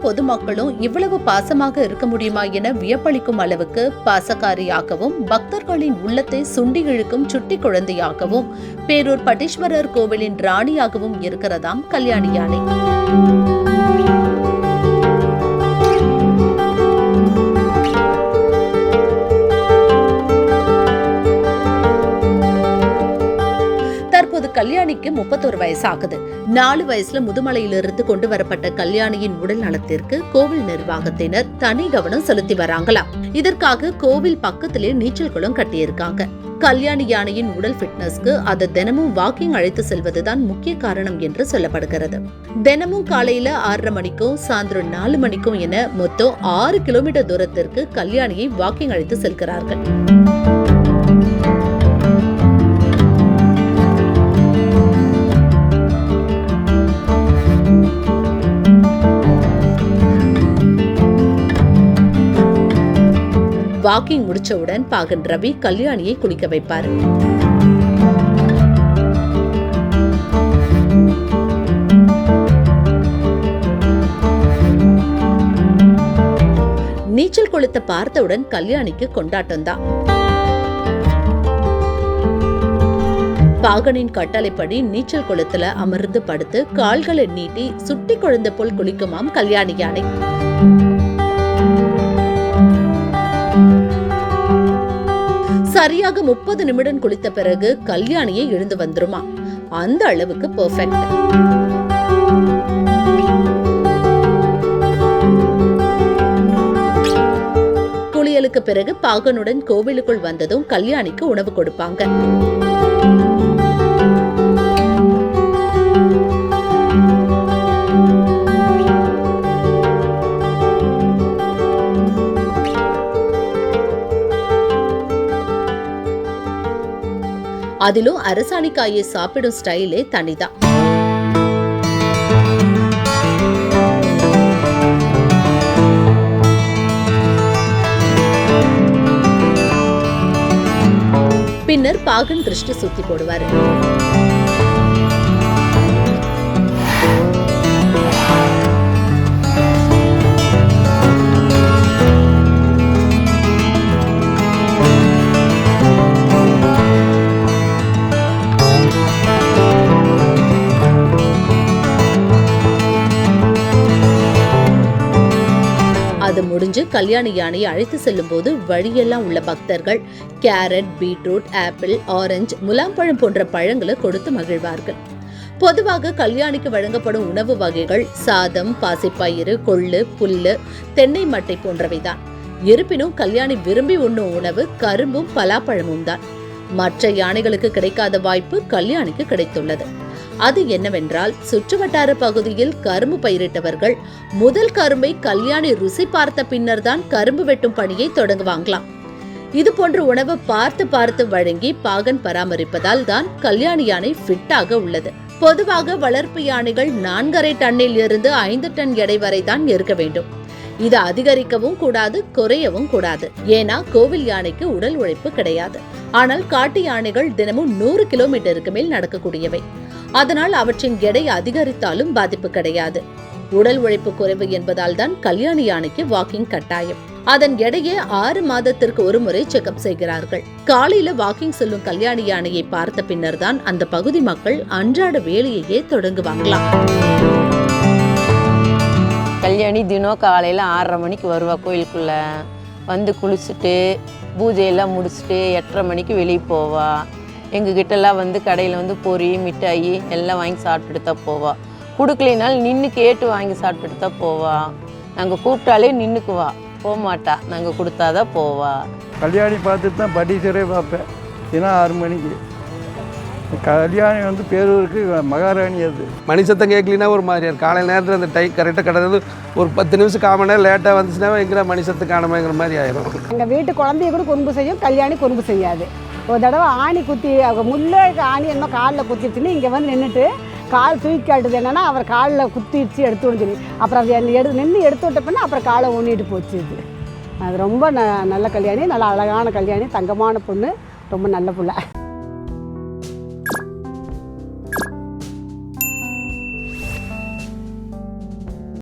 பொதுமக்களும் இவ்வளவு பாசமாக இருக்க முடியுமா என வியப்பளிக்கும் அளவுக்கு பாசக்காரியாகவும் பக்தர்களின் உள்ளத்தை சுண்டி இழுக்கும் சுட்டி குழந்தையாகவும் பேரூர் பட்டீஸ்வரர் கோவிலின் ராணியாகவும் இருக்கிறதாம் கல்யாணி யானை. கல்யாணிக்கு முப்பத்தொரு வயசு ஆகுது நாலு வயசுல முதுமலையிலிருந்து கொண்டு வரப்பட்ட கல்யாணியின் உடல் நலத்திற்கு கோவில் நிர்வாகத்தினர் தனி கவனம் செலுத்தி வராங்களாம். இதற்காக கோவில் பக்கத்திலே நீச்சல் குளம் கட்டியிருக்காங்க. கல்யாணி யானையின் உடல் ஃபிட்னஸ்க்கு அதை தினமும் வாக்கிங் அழைத்து செல்வதுதான் முக்கிய காரணம் என்று சொல்லப்படுகிறது. தினமும் காலையில ஆறரை மணிக்கும் சாயந்தரம் நாலு மணிக்கும் என மொத்தம் ஆறு கிலோமீட்டர் தூரத்திற்கு கல்யாணியை வாக்கிங் அழைத்து செல்கிறார்கள். வாக்கிங் முடிச்சவுடன் பாகன் ரவி கல்யாணியை குளிக்க வைப்பார். நீச்சல் குளத்தை பார்த்தவுடன் கல்யாணிக்கு கொண்டாட்டம் தான் பாகனின் கட்டளைப்படி நீச்சல் குளத்துல அமர்ந்து படுத்து கால்களை நீட்டி சுட்டி குழந்தை போல் குளிக்குமாம் கல்யாணி யானை. சரியாக முப்பது நிமிடம் குளித்த பிறகு கல்யாணியை எழுந்து வந்துருமா? அந்த அளவுக்கு பெர்ஃபெக்ட் குளியலுக்கு பிறகு பாகனுடன் கோவிலுக்குள் வந்ததும் கல்யாணிக்கு உணவு கொடுப்பாங்க. அதிலும் அரசாணிக்காயை சாப்பிடும் ஸ்டைலே தனிதான் பின்னர் பாகன் திருஷ்டி சுத்தி போடுவாரு. அது முடிஞ்சு கல்யாணி யானையை அழைத்து செல்லும் போது வழியெல்லாம் உள்ள பக்தர்கள் கேரட் பீட்ரூட் ஆப்பிள் ஆரஞ்சு முலாம்பழம் போன்ற பழங்களை கொடுத்து மகிழ்வார்கள். பொதுவாக கல்யாணிக்கு வழங்கப்படும் உணவு வகைகள் சாதம் பாசிப்பயிறு கொள்ளு புல்லு தென்னை மட்டை போன்றவைதான். இருப்பினும் கல்யாணி விரும்பி உண்ணும் உணவு கரும்பும் பலாப்பழமும் தான். மற்ற யானைகளுக்கு கிடைக்காத வாய்ப்பு கல்யாணிக்கு கிடைத்துள்ளது. அது என்னவென்றால் சுற்றுவட்டார பகுதியில் கரும்பு பயிரிட்டவர்கள் முதல் கரும்பை கல்யாணி ருசி பார்த்த பின்னர் தான் கரும்பு வெட்டும் பணியை தொடங்குவாங்களாம். இது போன்ற உணவு பார்த்து பார்த்து வழங்கி பாகன் பராமரிப்பதால் தான் கல்யாணி யானை ஃபிட்டாக உள்ளது. பொதுவாக வளர்ப்பு யானைகள் நான்கரை டன்னில் இருந்து ஐந்து டன் எடை வரை தான் இருக்க வேண்டும். இது அதிகரிக்கவும் கூடாது குறையவும் கூடாது. ஏன்னா கோவில் யானைக்கு உடல் உழைப்பு கிடையாது. ஆனால் காட்டு யானைகள் தினமும் நூறு கிலோமீட்டருக்கு மேல் நடக்கக்கூடியவை. அதனால் அவற்றின் எடை அதிகரித்தாலும் பாதிப்பு கிடையாது. உடல் உழைப்பு குறைவு என்பதால் தான் கல்யாணி யானைக்கு வாக்கிங் கட்டாயம். அதன் எடையை ஆறு மாதத்திற்கு ஒரு முறை செக்அப் செய்கிறார்கள். காலையில வாக்கிங் செல்லும் கல்யாணி யானையை பார்த்த பின்னர் தான் அந்த பகுதி மக்கள் அன்றாட வேலையையே தொடங்குவாங்களாம் கல்யாணி தினம் காலையில் ஆறரை மணிக்கு வருவா கோயிலுக்குள்ளே. வந்து குளிச்சுட்டு பூஜையெல்லாம் முடிச்சுட்டு எட்டரை மணிக்கு வெளியே போவா. எங்கள் கிட்டலாம் வந்து கடையில் வந்து பொரி மிட்டாயி எல்லாம் வாங்கி சாப்பிட்டுட்டு தான் போவா. கொடுக்கலைனாலும் நின்று கேட்டு வாங்கி சாப்பிட்டுட்டு தான் போவா. நாங்கள் கூப்பிட்டாலே நின்றுக்குவா போக மாட்டா நாங்கள் கொடுத்தாதான் போவா. கல்யாணி பார்த்துட்டு தான் பட்டீஸ்வரே பார்ப்பேன். தினம் ஆறு மணிக்கு. கல்யாணி வந்து பேரூருக்கு மகாராணி அது. மணி சத்தம் கேட்கலினா ஒரு மாதிரியா காலையில் நேரத்தில் அந்த டை கரெக்டாக கிடந்தது ஒரு பத்து நிமிஷம் காம நேரம் லேட்டாக வந்துச்சுன்னா எங்கிற மணி சத்தம் காணாமங்கிற மாதிரி ஆயிரும். எங்கள் வீட்டு குழந்தைய கூட குறும்பு செய்யும் கல்யாணி குறும்பு செய்யாது. ஒரு தடவை ஆணி குத்தி அவங்க முள்ளக்கு ஆணி என்ன காலில் குத்திடுச்சுன்னு இங்கே வந்து நின்றுட்டு கால் தூக்கி காட்டுது என்னன்னா அவர் காலில் குத்திடுச்சு எடுத்து விடுன்னு சொல்லி. அப்புறம் அது என்னை எடு நின்று எடுத்து விட்ட பின்ன அப்புறம் காலை ஊனிட்டு போச்சு இது. அது ரொம்ப ந நல்ல கல்யாணி நல்ல அழகான கல்யாணி தங்கமான பொண்ணு ரொம்ப நல்ல பிள்ளை.